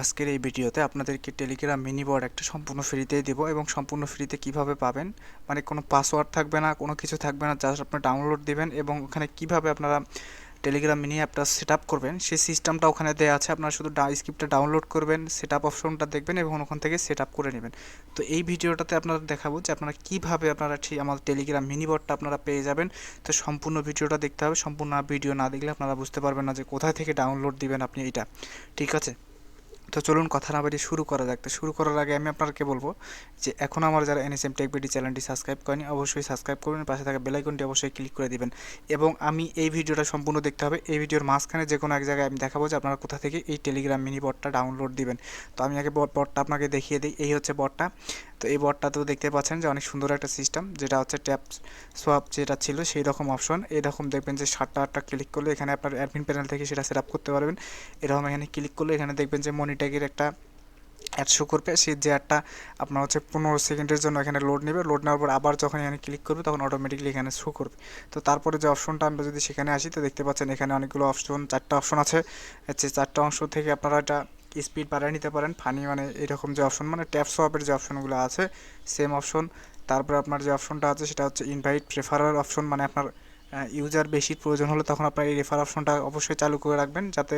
আজকের এই ভিডিওতে আপনাদেরকে টেলিগ্রাম মিনি বোর্ড একটা সম্পূর্ণ ফ্রিতেই দেবো এবং সম্পূর্ণ ফ্রিতে কীভাবে পাবেন? মানে কোনো পাসওয়ার্ড থাকবে না, কোনো কিছু থাকবে না জাস্ট আপনি ডাউনলোড দিবেন এবং ওখানে কীভাবে আপনারা টেলিগ্রাম মিনি অ্যাপটা সেট আপ করবেন, সেই সিস্টেমটা ওখানে দেওয়া আছে। আপনারা শুধু স্ক্রিপ্টটা ডাউনলোড করবেন সেট আপ অপশনটা দেখবেন এবং ওখান থেকে সেট আপ করে নেবেন। তো এই ভিডিওটাতে আপনারা দেখাবো যে আপনারা কীভাবে আপনারা ঠিক আমাদের টেলিগ্রাম মিনি বোর্ডটা আপনারা পেয়ে যাবেন। তো সম্পূর্ণ ভিডিওটা দেখতে হবে, সম্পূর্ণ ভিডিও না দেখলে আপনারা বুঝতে পারবেন না যে কোথায় থেকে ডাউনলোড দিবেন আপনি এইটা। ঠিক আছে? তো চলুন কথা না বাড়িয়ে শুরু করা যাক। তো শুরু করার আগে আমি আপনাকে বলব যে, এখন আমার যারা এনএসএম টেক বিডি চ্যানেলটি সাবস্ক্রাইব করেনি, অবশ্যই সাবস্ক্রাইব করবেন, পাশে থাকা বেলাইকনটি অবশ্যই ক্লিক করে দিবেন। এবং আমি এই ভিডিওটা সম্পূর্ণ দেখতে হবে। এই ভিডিওর মাঝখানে যে কোনো এক জায়গায় আমি দেখাবো যে, আপনারা কোথা থেকে এই টেলিগ্রাম মিনি বটটা ডাউনলোড দিবেন। তো আমি আগে বটটা আপনাকে দেখিয়ে দিই। এই হচ্ছে বটটা তো এই বটটাতেও দেখতে পাচ্ছেন যে অনেক সুন্দর একটা সিস্টেম যেটা হচ্ছে ট্যাপ সোয়াপ যেটা ছিল সেই রকম অপশন এরকম দেখবেন যে সাতটা আটটা ক্লিক করলে এখানে আপনার অ্যাডমিন প্যানেল থেকে সেটা সেট করতে পারবেন। এরকম এখানে ক্লিক করলে এখানে দেখবেন যে মনিট্যাগের একটা অ্যাড শো করবে। সেই যে অ্যাডটা আপনার হচ্ছে পনেরো সেকেন্ডের জন্য এখানে লোড নেবে। লোড নেওয়ার পর আবার যখন এখানে ক্লিক করবে তখন অটোমেটিকলি এখানে শো করবে। তো তারপরে যে অপশনটা আমরা যদি সেখানে আসি, তো দেখতে পাচ্ছেন এখানে অনেকগুলো অপশন চারটা অপশন আছে। হচ্ছে চারটা অংশ থেকে আপনারা এটা স্পিড বাড়িয়ে নিতে পারেন। ফানি মানে এরকম যে অপশন মানে ট্যাপ সোয়াপের যে অপশনগুলো আছে সেম অপশন তারপরে আপনার যে অপশনটা আছে, সেটা হচ্ছে ইনভাইট প্রেফারার অপশন মানে আপনার ইউজার বেশি প্রয়োজন হলে তখন আপনার এই রেফার অপশনটা অবশ্যই চালু করে রাখবেন, যাতে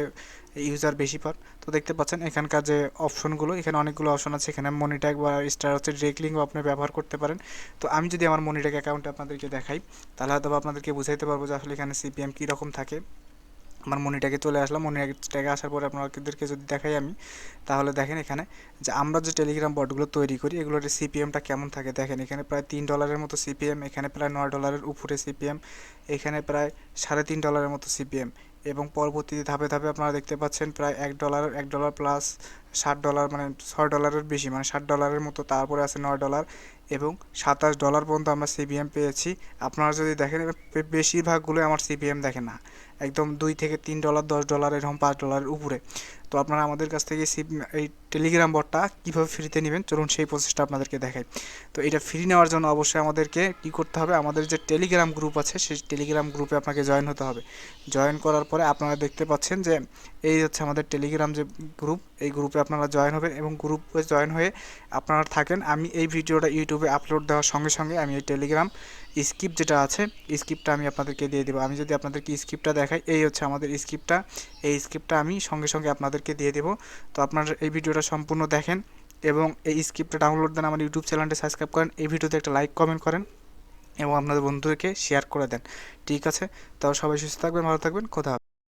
ইউজার বেশি পান। তো দেখতে পাচ্ছেন এখানকার যে অপশনগুলো এখানে অনেকগুলো অপশন আছে। এখানে মনিট্যাগ বা স্টার হচ্ছে ডিরেক্ট আপনি ব্যবহার করতে পারেন। তো আমি যদি আমার মনিট্যাগ অ্যাকাউন্টে আপনাদেরকে দেখাই, তাহলে হয়তো আপনাদেরকে বুঝাইতে পারব যে আসলে এখানে সিপিএম কীরকম থাকে। আমার মনিটাকে চলে আসলাম মনিটাকে আসার পরে আপনাদেরকে যদি দেখাই আমি, তাহলে দেখেন এখানে যে আমরা যে টেলিগ্রাম বটগুলো তৈরি করি, এগুলোর সিপিএমটা কেমন থাকে দেখেন। এখানে প্রায় তিন ডলারের মতো সিপিএম, এখানে প্রায় নয় ডলারের উপরে সিপিএম, এখানে প্রায় সাড়ে তিন ডলারের মতো সিপিএম এবং পরবর্তীতে ধাপে ধাপে আপনারা দেখতে পাচ্ছেন প্রায় এক ডলার এক ডলার প্লাস ষাট ডলার মানে ছয় ডলারের বেশি মানে ষাট ডলারের মতো তারপরে আছে নয় ডলার এবং সাতাশ ডলার পর্যন্ত আমরা সিপিএম পেয়েছি। আপনারা যদি দেখেন বেশিরভাগগুলোই আমার সিপিএম দেখেন না। একদম দুই থেকে তিন ডলার দশ ডলার এরকম পাঁচ ডলারের উপরে। তো আপনারা আমাদের কাছ থেকে এই টেলিগ্রাম বটটা কীভাবে ফ্রিতে নেবেন, চলুন সেই প্রসেসটা আপনাদেরকে দেখাই। তো এটা ফ্রি নেওয়ার জন্য অবশ্যই আমাদেরকে কী করতে হবে, আমাদের যে টেলিগ্রাম গ্রুপ আছে, সেই টেলিগ্রাম গ্রুপে আপনাকে জয়েন হতে হবে। জয়েন করার পরে আপনারা দেখতে পাচ্ছেন যে, এই হচ্ছে আমাদের টেলিগ্রাম যে গ্রুপ এই গ্রুপে আপনারা জয়েন হবেন এবং গ্রুপে জয়েন হয়ে আপনারা থাকেন। আমি এই ভিডিওটা ইউটিউবে আপলোড দেওয়ার সঙ্গে সঙ্গে আমি এই টেলিগ্রাম স্ক্রিপ্ট যেটা আছে স্ক্রিপ্টটা আমি আপনাদেরকে দিয়ে দেবো। আমি যদি আপনাদেরকে স্ক্রিপ্টটা দেখাই, এই হচ্ছে আমাদের স্ক্রিপ্টটা এই স্ক্রিপ্টটা আমি সঙ্গে সঙ্গে আপনাদেরকে দিয়ে দেবো। তো আপনারা এই ভিডিওটা সম্পূর্ণ দেখেন এবং এই স্ক্রিপ্টটা ডাউনলোড দেন আমার ইউটিউব চ্যানেলটা সাবস্ক্রাইব করেন। এই ভিডিওতে একটা লাইক, কমেন্ট করেন এবং আপনাদের বন্ধুদেরকে শেয়ার করে দেন। ঠিক আছে? তাও সবাই সুস্থ থাকবেন, ভালো থাকবেন। কোথা